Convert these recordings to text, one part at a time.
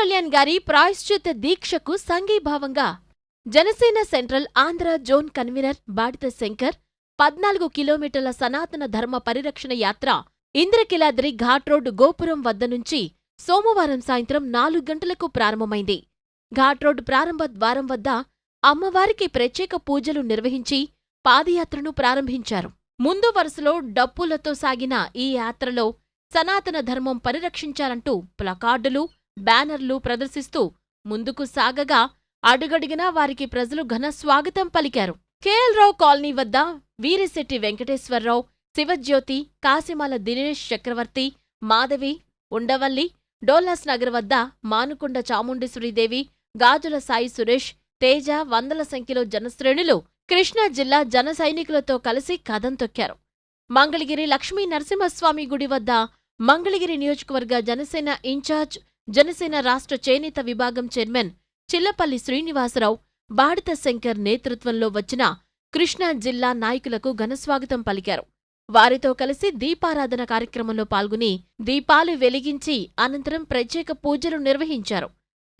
కళ్యాణ్ గారి ప్రాయశ్చిత్త దీక్షకు సంఘీభావంగా Janasena central Andhra zone convenor Badita Shankar పద్నాలుగు కిలోమీటర్ల సనాతన ధర్మ పరిరక్షణ యాత్ర ఇంద్రకిలాద్రి ఘాట్ రోడ్ గోపురం వద్ద నుంచి సోమవారం సాయంత్రం నాలుగు గంటలకు ప్రారంభమైంది. ఘాట్ రోడ్ ప్రారంభ ద్వారం వద్ద అమ్మవారికి ప్రత్యేక పూజలు నిర్వహించి పాదయాత్రను ప్రారంభించారు. ముందు వరుసలో డప్పులతో సాగిన ఈ యాత్రలో సనాతన ధర్మం పరిరక్షించాలంటూ ప్లకార్డులు బ్యానర్లు ప్రదర్శిస్తూ ముందుకు సాగగా అడుగడిగినా వారికి ప్రజలు ఘన స్వాగతం పలికారు. కేఎల్రావు కాలనీ వద్ద వీరిశెట్టి వెంకటేశ్వరరావు శివజ్యోతి కాసిమాల దినేష్ చక్రవర్తి మాధవి ఉండవల్లి డోలాస్ నగర్ వద్ద మానుకొండ చాముండేశ్వరీదేవి గాజుల సాయి సురేష్ తేజ వందల సంఖ్యలో జనశ్రేణులు కృష్ణా జిల్లా జన సైనికులతో కలిసి కథం తొక్కారు. మంగళగిరి లక్ష్మీ నరసింహస్వామి గుడి వద్ద మంగళగిరి నియోజకవర్గ జనసేన ఇన్ఛార్జ్ జనసేన రాష్ట్ర చేనేత విభాగం చైర్మన్ చిల్లపల్లి శ్రీనివాసరావు బాడిత శంకర్ నేతృత్వంలో వచ్చిన కృష్ణా జిల్లా నాయకులకు ఘనస్వాగతం పలికారు. వారితో కలిసి దీపారాధన కార్యక్రమంలో పాల్గొని దీపాలు వెలిగించి అనంతరం ప్రత్యేక పూజలు నిర్వహించారు.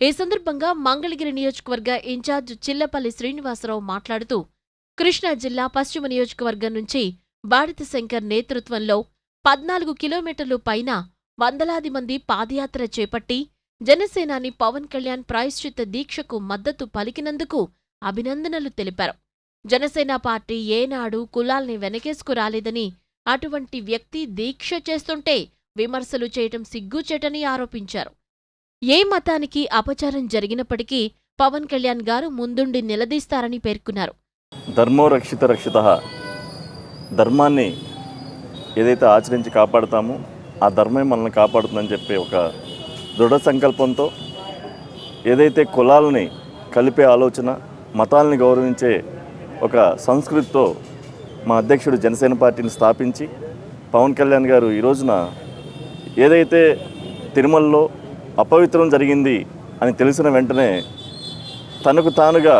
ఈ సందర్భంగా మంగళగిరి నియోజకవర్గ ఇన్ఛార్జ్ చిల్లపల్లి శ్రీనివాసరావు మాట్లాడుతూ కృష్ణా జిల్లా పశ్చిమ నియోజకవర్గం నుంచి బాడిత శంకర్ నేతృత్వంలో పద్నాలుగు కిలోమీటర్లు పైన వందలాది మంది పాదయాత్ర చేపట్టి జనసేనాని పవన్ కళ్యాణ్ ప్రాయశ్చిత్త దీక్షకు మద్దతు పలికినందుకు అభినందనలు తెలిపారు. జనసేన పార్టీ ఏనాడు కులాల్ని వెనకేసుకు రాలేదని అటువంటి వ్యక్తి దీక్ష చేస్తుంటే విమర్శలు చేయటం సిగ్గుచేటని ఆరోపించారు. ఏ మతానికి అపచారం జరిగినప్పటికీ పవన్ కళ్యాణ్ గారు ముందుండి నిలదీస్తారని పేర్కొన్నారు. ధర్మో రక్షిత రక్షిత. ధర్మాన్ని ఏదైతే ఆచరించి కాపాడతామో ఆ ధర్మమే మనల్ని కాపాడుతుందని చెప్పి ఒక దృఢ సంకల్పంతో ఏదైతే కులాలని కలిపే ఆలోచన మతాలని గౌరవించే ఒక సంస్కృతితో మా అధ్యక్షుడు జనసేన పార్టీని స్థాపించి పవన్ కళ్యాణ్ గారు ఈ రోజున ఏదైతే తిరుమలలో అపవిత్రం జరిగింది అని తెలిసిన వెంటనే తనకు తానుగా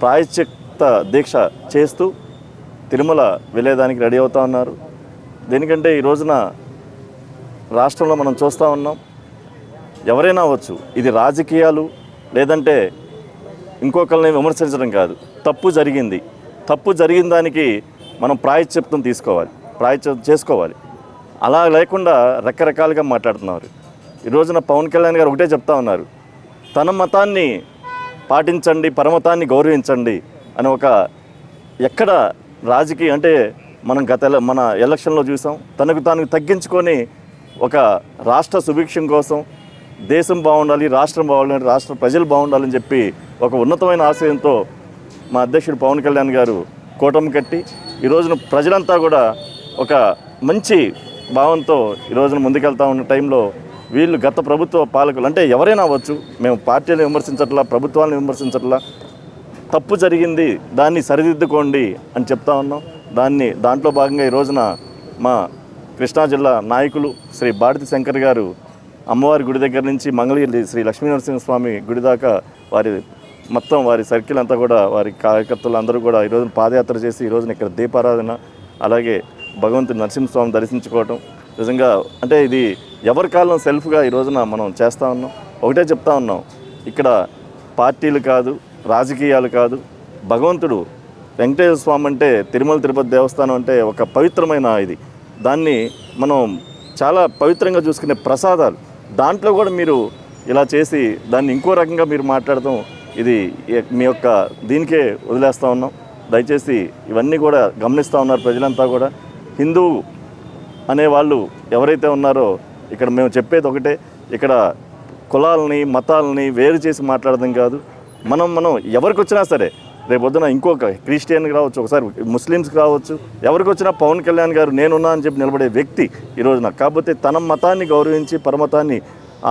ప్రాయశ్చిత్త దీక్ష చేస్తూ తిరుమల వెళ్ళేదానికి రెడీ అవుతా ఉన్నారు. దేనికంటే ఈ రోజున రాష్ట్రంలో మనం చూస్తూ ఉన్నాం ఎవరైనా అవ్వచ్చు. ఇది రాజకీయాలు లేదంటే ఇంకొకరిని విమర్శించడం కాదు. తప్పు జరిగింది. తప్పు జరిగిన దానికి మనం ప్రాయశ్చిత్తం తీసుకోవాలి ప్రాయశ్చిత్తం చేసుకోవాలి. అలా లేకుండా రకరకాలుగా మాట్లాడుతున్నారు. ఈ రోజున పవన్ కళ్యాణ్ గారు ఒకటే చెప్తా ఉన్నారు. తన మతాన్ని పాటించండి పరమతాన్ని గౌరవించండి అని ఒక ఎక్కడ రాజకీయ అంటే మనం గత మన ఎలక్షన్లో చూసాం. తనకు తాను తగ్గించుకొని ఒక రాష్ట్ర సుభిక్షం కోసం దేశం బాగుండాలి రాష్ట్రం బాగుండాలి రాష్ట్ర ప్రజలు బాగుండాలని చెప్పి ఒక ఉన్నతమైన ఆశయంతో మా అధ్యక్షుడు పవన్ కళ్యాణ్ గారు కూటమి కట్టి ఈ రోజున ప్రజలంతా కూడా ఒక మంచి భావంతో ఈ రోజున ముందుకెళ్తా ఉన్న టైంలో వీళ్ళు గత ప్రభుత్వ పాలకులు అంటే ఎవరైనా అవ్వచ్చు మేము పార్టీలను విమర్శించట్లా ప్రభుత్వాలను విమర్శించట్లా తప్పు జరిగింది దాన్ని సరిదిద్దుకోండి అని చెప్తా ఉన్నాం. దాన్ని దాంట్లో భాగంగా ఈ రోజున మా కృష్ణా జిల్లా నాయకులు శ్రీ భారతి శంకర్ గారు అమ్మవారి గుడి దగ్గర నుంచి మంగళగిరి శ్రీ లక్ష్మీ నరసింహస్వామి గుడి దాకా వారి మొత్తం వారి సర్కిల్ అంతా కూడా వారి కార్యకర్తలు అందరూ కూడా ఈ రోజున పాదయాత్ర చేసి ఈ రోజున ఇక్కడ దీపారాధన అలాగే భగవంతుడు నరసింహస్వామి దర్శించుకోవటం. నిజంగా అంటే ఇది ఎవరి కాలం సెల్ఫ్గా ఈ రోజున మనం చేస్తూ ఉన్నాం? ఒకటే చెప్తా ఉన్నాం. ఇక్కడ పార్టీలు కాదు రాజకీయాలు కాదు భగవంతుడు వెంకటేశ్వర స్వామి అంటే తిరుమల తిరుపతి దేవస్థానం అంటే ఒక పవిత్రమైన ఇది. దాన్ని మనం చాలా పవిత్రంగా చూసుకునే ప్రసాదాలు. దాంట్లో కూడా మీరు ఇలా చేసి దాన్ని ఇంకో రకంగా మీరు మాట్లాడటం ఇది మీ యొక్క దీనికే వదిలేస్తూ ఉన్నాం. దయచేసి ఇవన్నీ కూడా గమనిస్తూ ఉన్నారు ప్రజలంతా కూడా. హిందూ అనే వాళ్ళు ఎవరైతే ఉన్నారో ఇక్కడ మేము చెప్పేది ఒకటే ఇక్కడ కులాలని మతాలని వేరు చేసి మాట్లాడడం కాదు. మనం మనం ఎవరికి వచ్చినా సరే రేపు పొద్దున ఇంకొక క్రిస్టియన్కి రావచ్చు ఒకసారి ముస్లిమ్స్కి రావచ్చు. ఎవరికి వచ్చినా పవన్ కళ్యాణ్ గారు నేనున్నా అని చెప్పి నిలబడే వ్యక్తి ఈ రోజున. కాకపోతే తన మతాన్ని గౌరవించి పరమతాన్ని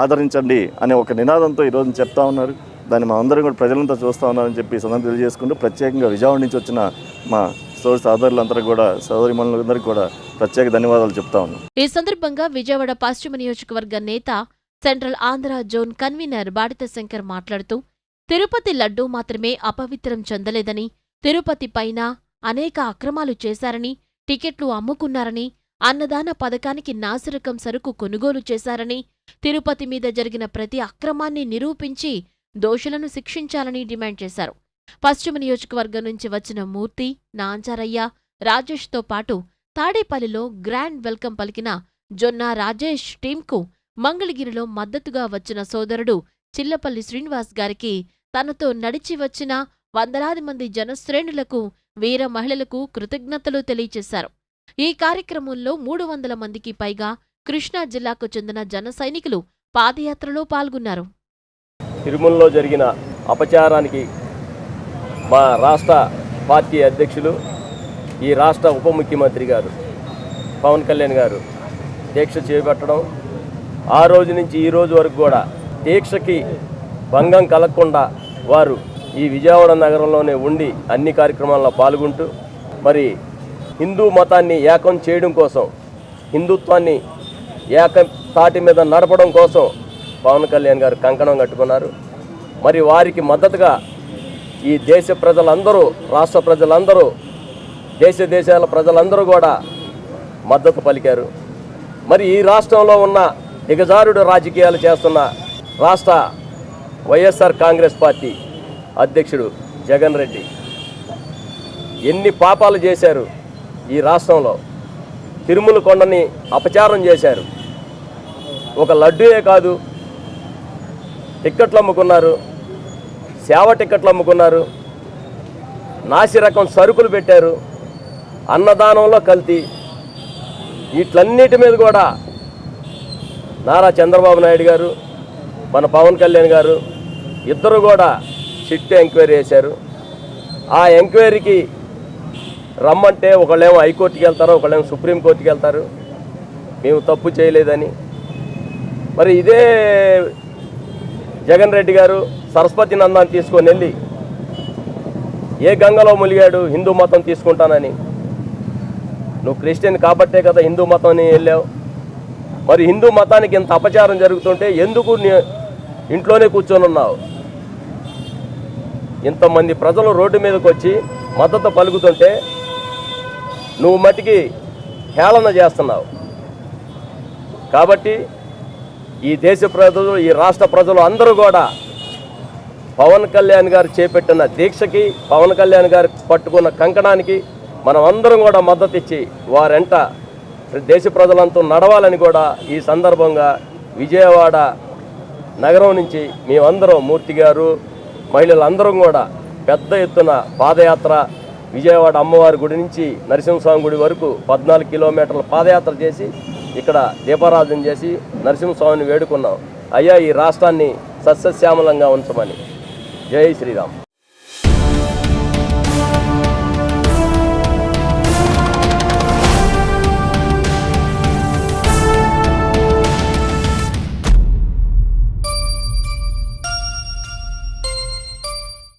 ఆదరించండి అనే ఒక నినాదంతో ఈరోజు చెప్తా ఉన్నారు. దాన్ని మా అందరం కూడా ప్రజలంతా చూస్తూ ఉన్నారని చెప్పి సందర్భం తెలియజేసుకుంటూ ప్రత్యేకంగా విజయవాడ నుంచి వచ్చిన మా సోదరి సోదరులందరూ కూడా సోదరి మనులందరికీ కూడా ప్రత్యేక ధన్యవాదాలు చెప్తా ఉన్నాం ఈ సందర్భంగా విజయవాడ పశ్చిమ నియోజకవర్గ నేత central Andhra zone convenor Badita Shankar మాట్లాడుతూ తిరుపతి లడ్డూ మాత్రమే అపవిత్రం చెందలేదని తిరుపతి పైన అనేక అక్రమాలు చేశారని టికెట్లు అమ్ముకున్నారని అన్నదాన పథకానికి నాసిరకం సరుకు కొనుగోలు చేశారని తిరుపతి మీద జరిగిన ప్రతి అక్రమాన్ని నిరూపించి దోషులను శిక్షించాలని డిమాండ్ చేశారు. పశ్చిమ నియోజకవర్గం నుంచి వచ్చిన మూర్తి నాంచారయ్య రాజేష్తో పాటు తాడేపల్లిలో గ్రాండ్ వెల్కమ్ పలికిన జొన్న రాజేష్ టీంకు మంగళగిరిలో మద్దతుగా వచ్చిన సోదరుడు చిల్లపల్లి శ్రీనివాస్ గారికి తనతో నడిచి వచ్చిన వందలాది మంది జనశ్రేణులకు వీర మహిళలకు కృతజ్ఞతలు తెలియచేశారు. ఈ కార్యక్రమంలో మూడు వందల మందికి పైగా కృష్ణా జిల్లాకు చెందిన జన సైనికులు పాదయాత్రలో పాల్గొన్నారు. తిరుమలలో జరిగిన అపచారానికి మా రాష్ట్ర పార్టీ అధ్యక్షులు ఈ రాష్ట్ర ఉప ముఖ్యమంత్రి గారు పవన్ కళ్యాణ్ గారు దీక్ష చేపట్టడం ఆ రోజు నుంచి ఈ రోజు వరకు కూడా దీక్షకి భంగం కలగకుండా వారు ఈ విజయవాడ నగరంలోనే ఉండి అన్ని కార్యక్రమాల్లో పాల్గొంటూ మరి హిందూ మతాన్ని ఏకం చేయడం కోసం హిందుత్వాన్ని ఏక తాటి మీద నడపడం కోసం పవన్ కళ్యాణ్ గారు కంకణం కట్టుకున్నారు. మరి వారికి మద్దతుగా ఈ దేశ ప్రజలందరూ రాష్ట్ర ప్రజలందరూ దేశ దేశాల ప్రజలందరూ కూడా మద్దతు పలికారు. మరి ఈ రాష్ట్రంలో ఉన్న దిగజారుడు రాజకీయాలు చేస్తున్న రాష్ట్ర వైఎస్ఆర్ కాంగ్రెస్ పార్టీ అధ్యక్షుడు జగన్ రెడ్డి. ఎన్ని పాపాలు చేశారు ఈ రాష్ట్రంలో. తిరుమల కొండని అపచారం చేశారు. ఒక లడ్డూయే కాదు టిక్కెట్లు అమ్ముకున్నారు సేవ టిక్కెట్లు అమ్ముకున్నారు నాసి రకం సరుకులు పెట్టారు అన్నదానంలో కల్తీ. వీటన్నిటి మీద కూడా నారా చంద్రబాబు నాయుడు గారు మన పవన్ కళ్యాణ్ గారు ఇద్దరు కూడా చిట్టి ఎంక్వైరీ చేశారు. ఆ ఎంక్వైరీకి రమ్మంటే ఒకళ్ళేమో హైకోర్టుకి వెళ్తారు ఒకళ్ళేమో సుప్రీంకోర్టుకి వెళ్తారు. మేము తప్పు చేయలేదని. మరి ఇదే జగన్ రెడ్డి గారు సరస్వతి నందాన్ని తీసుకొని వెళ్ళి ఏ గంగలో ములిగాడు హిందూ మతం తీసుకుంటానని. నువ్వు క్రిస్టియన్ కాబట్టే కదా హిందూ మతం వెళ్ళావు. మరి హిందూ మతానికి ఇంత అపచారం జరుగుతుంటే ఎందుకు నీ ఇంట్లోనే కూర్చొని ఉన్నావు. ఇంతమంది ప్రజలు రోడ్డు మీదకి వచ్చి మద్దతు పలుకుతుంటే నువ్వు మట్టికి హేళన చేస్తున్నావు. కాబట్టి ఈ దేశ ప్రజలు ఈ రాష్ట్ర ప్రజలు అందరూ కూడా పవన్ కళ్యాణ్ గారు చేపట్టిన దీక్షకి పవన్ కళ్యాణ్ గారు పట్టుకున్న కంకణానికి మనం అందరం కూడా మద్దతు ఇచ్చి వారెంట దేశ ప్రజలంతా నడవాలని కూడా ఈ సందర్భంగా విజయవాడ నగరం నుంచి మేమందరం మూర్తి గారు మహిళలందరం కూడా పెద్ద ఎత్తున పాదయాత్ర విజయవాడ అమ్మవారి గుడి నుంచి నరసింహస్వామి గుడి వరకు పద్నాలుగు కిలోమీటర్ల పాదయాత్ర చేసి ఇక్కడ దీపారాధన చేసి నరసింహస్వామిని వేడుకున్నాం. అయ్యా ఈ రాష్ట్రాన్ని సస్యశ్యామలంగా ఉంచమని. జై శ్రీరామ్.